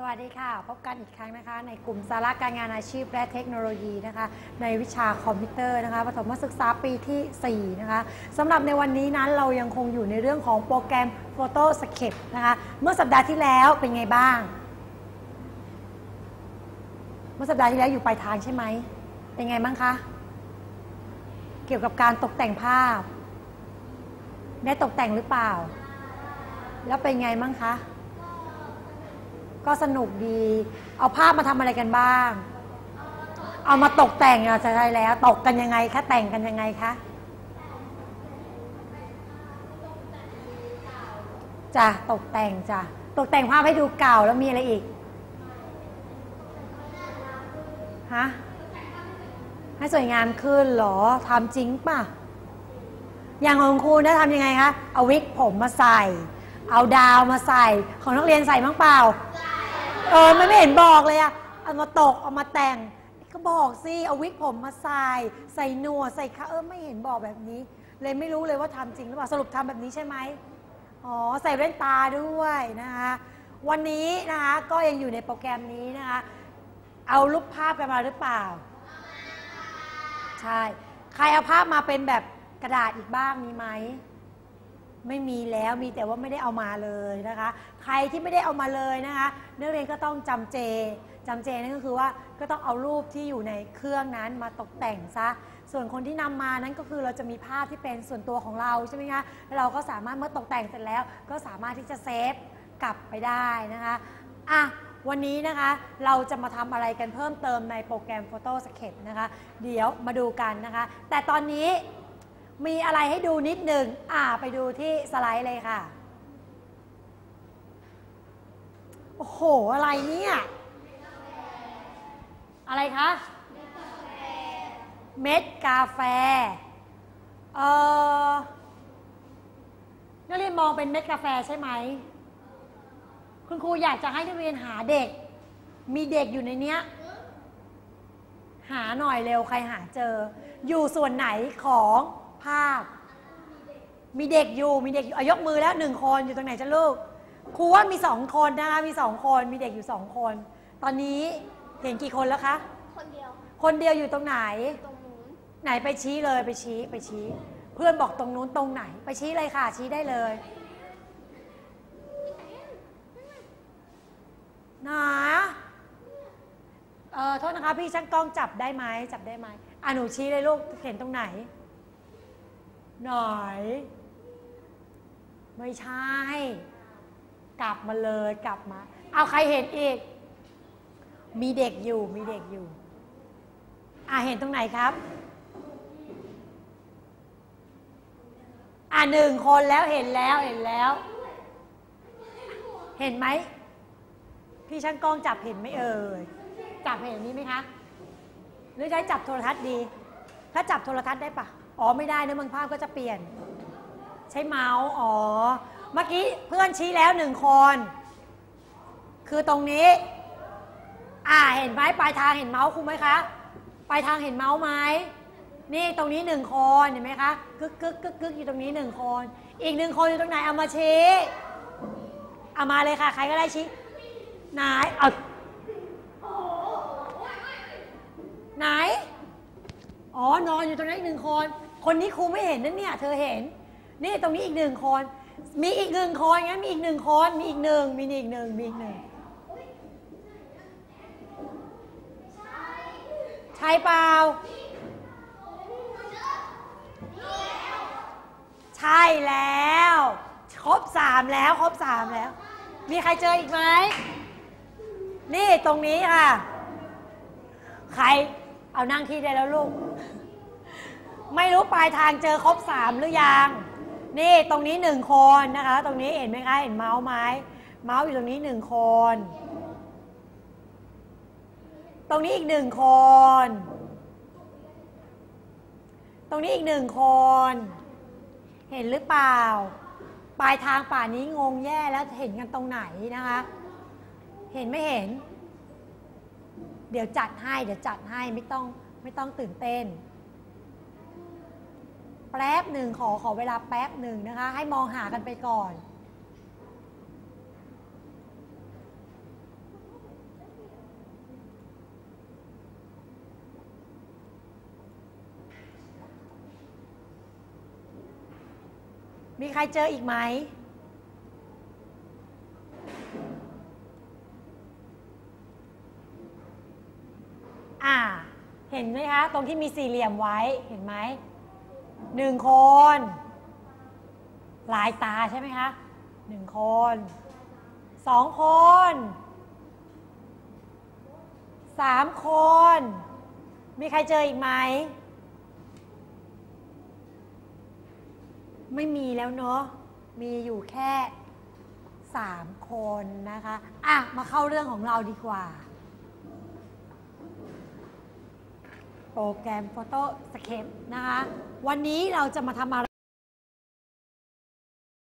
สวัสดีค่ะ พบกันอีกครั้งนะคะ ในกลุ่มสาระการงานอาชีพและเทคโนโลยีนะคะ ในวิชาคอมพิวเตอร์นะคะปฐมศึกษาปีที่ 4 นะคะสำหรับในวันนี้นั้นเรายังคงอยู่ในเรื่องของโปรแกรม Photoshop นะคะ เมื่อสัปดาห์ที่แล้วเป็นไงบ้าง เมื่อสัปดาห์ที่แล้วอยู่ปลายทางใช่ไหม เป็นไงบ้างคะ เกี่ยวกับการตกแต่งภาพ ได้ตกแต่งหรือเปล่า แล้วเป็นไงบ้างคะ ก็สนุกดี เอาภาพมาทำอะไรกันบ้าง เอามาตกแต่งอะจะใช่แล้ว ตกกันยังไงคะแต่งกันยังไงคะจ้ะตกแต่งจ้ะตกแต่งภาพให้ดูเก่าแล้วมีอะไรอีกฮะให้สวยงามขึ้นเหรอทำจริงป่ะ อย่างของครูนะทำยังไงคะ เอาวิกผมมาใส่ เอาดาวมาใส่ ของนักเรียนใส่บ้างเปล่า เออมันไม่เห็นบอกเลยอะเอามาตกเอามาแต่ง ก็บอกสิเอาวิกผมมาใส่ ใส่หนวดใส่ขาเออไม่เห็นบอกแบบนี้ เลยไม่รู้เลยว่าทำจริงหรือเปล่าสรุปทำแบบนี้ใช่ไหมอ๋อใส่แว่นตาด้วยนะคะวันนี้นะคะก็ยังอยู่ในโปรแกรมนี้นะคะเอารูปภาพกันมาหรือเปล่า ใช่ ใครเอาภาพมาเป็นแบบกระดาษอีกบ้างมีไหม ไม่มีแล้วมีแต่ว่าไม่ได้เอามาเลยนะคะ ใครที่ไม่ได้เอามาเลยนะคะ นักเรียนก็ต้องจำเจจำเจนั่นก็คือว่าก็ต้องเอารูปที่อยู่ในเครื่องนั้นมาตกแต่งซะส่วนคนที่นำมานั้นก็คือเราจะมีภาพที่เป็นส่วนตัวของเราใช่ไหมคะเราก็สามารถเมื่อตกแต่งเสร็จแล้ว ก็สามารถที่จะเซฟกลับไปได้นะคะอะวันนี้นะคะเราจะมาทำอะไรกันเพิ่มเติมในโปรแกรม Photoshop นะคะ เดี๋ยวมาดูกันนะคะ แต่ตอนนี้ มีอะไรให้ดูนิดหนึ่งอ่าไปดูที่สไลด์เลยค่ะ โอ้โห อะไรเนี่ย อะไรคะ เม็ดกาแฟ เออนักเรียนมองเป็นเม็ดกาแฟใช่ไหม คุณครูอยากจะให้นักเรียนหาเด็ก มีเด็กอยู่ในเนี้ย หาหน่อยเร็วใครหาเจอ อยู่ส่วนไหนของาพ มีเด็กอยู่มีเด็กอยู่อายกมือแล้วหนึ่งคนอยู่ตรงไหนจ้ะลูกครูว่ามีสองคนนะคะมีสองคนมีเด็กอยู่สองคน ตอนนี้เห็นกี่คนแล้วคะ คนเดียวค่ะคนเดียวอยู่ตรงไหน ตรงนู้นไหนไปชี้เลยไปชี้ไปชี้ เพื่อนบอกตรงนู้นตรงไหน ไปชี้เลยค่ะ ชี้ได้เลยหนาเออโทษนะคะ พี่ช่างกล้องจับได้ไหมจับได้ไหมอะหนูชี้เลยลูกเห็นตรงไหน หน่อย ไม่ใช่ กลับมาเลยกลับมา เอาใครเห็นอีก มีเด็กอยู่มีเด็กอยู่ อะเห็นตรงไหนครับ อะหนึ่งคนแล้วเห็นแล้วเห็นแล้ว เห็นไหม พี่ช่างกล้องจับเห็นไหมเอ่ยจับเห็นนี้ไหมคะ หรือใช้จับโทรทัศน์ดี ถ้าจับโทรทัศน์ได้ปะ อ๋อไม่ได้นะบางภาพก็จะเปลี่ยน ใช้เมาส์อ๋อเมื่อกี้เพื่อนชี้แล้วหนึ่งคน คือตรงนี้ อ่าเห็นไหมปลายทางเห็นเมาส์ครูไหมคะปลายทางเห็นเมาส์ไหมนี่ตรงนี้หนึ่งคนเห็นไหมคะกึกกึกกึกกึกอยู่ตรงนี้หนึ่งคน อีกหนึ่งคนอยู่ตรงไหนเอามาชี้เอามาเลยค่ะ ใครก็ได้ชี้ไหนเอาไหน อ๋อนอนอยู่ตรงนั้นอีกหนึ่งคน คนนี้ครูไม่เห็นนั่นเนี่ย เธอเห็น นี่ตรงนี้อีกหนึ่งคน มีอีกหนึ่งคนงั้นมีอีกหนึ่งคน มีอีกหนึ่งมีอีกหนึ่งมีอีกหนึ่งใช่เปล่า ใช่แล้ว ครบสามแล้วครบสามแล้ว มีใครเจออีกไหม นี่ตรงนี้ค่ะ ใคร เอานั่งที่ได้แล้วลูก ไม่รู้ปลายทางเจอครบสามหรือยัง นี่ตรงนี้หนึ่งคนนะคะ ตรงนี้เห็นไหมคะ เห็นเมาส์ไหมเมาส์อยู่ตรงนี้หนึ่งคน ตรงนี้อีกหนึ่งคน ตรงนี้อีกหนึ่งคน เห็นหรือเปล่า ปลายทางป่านี้งงแย่แล้วเห็นกันตรงไหนนะคะ เห็นไม่เห็น เดี๋ยวจัดให้ เดี๋ยวจัดให้ไม่ต้องไม่ต้องตื่นเต้น แป๊บหนึ่งขอขอเวลาแป๊บหนึ่งนะคะ ให้มองหากันไปก่อนมีใครเจออีกไหม อ่า เห็นไหมคะ ตรงที่มีสี่เหลี่ยมไว้ เห็นไหม หนึ่งคนลายตาใช่ไหมคะหนึ่งคนสองคนสามคน มีใครเจออีกไหม ไม่มีแล้วเนาะมีอยู่แค่สามคนนะคะ อะ มาเข้าเรื่องของเราดีกว่า โปรแกรมโฟโต้สเคปนะคะ วันนี้เราจะมาทำอะไร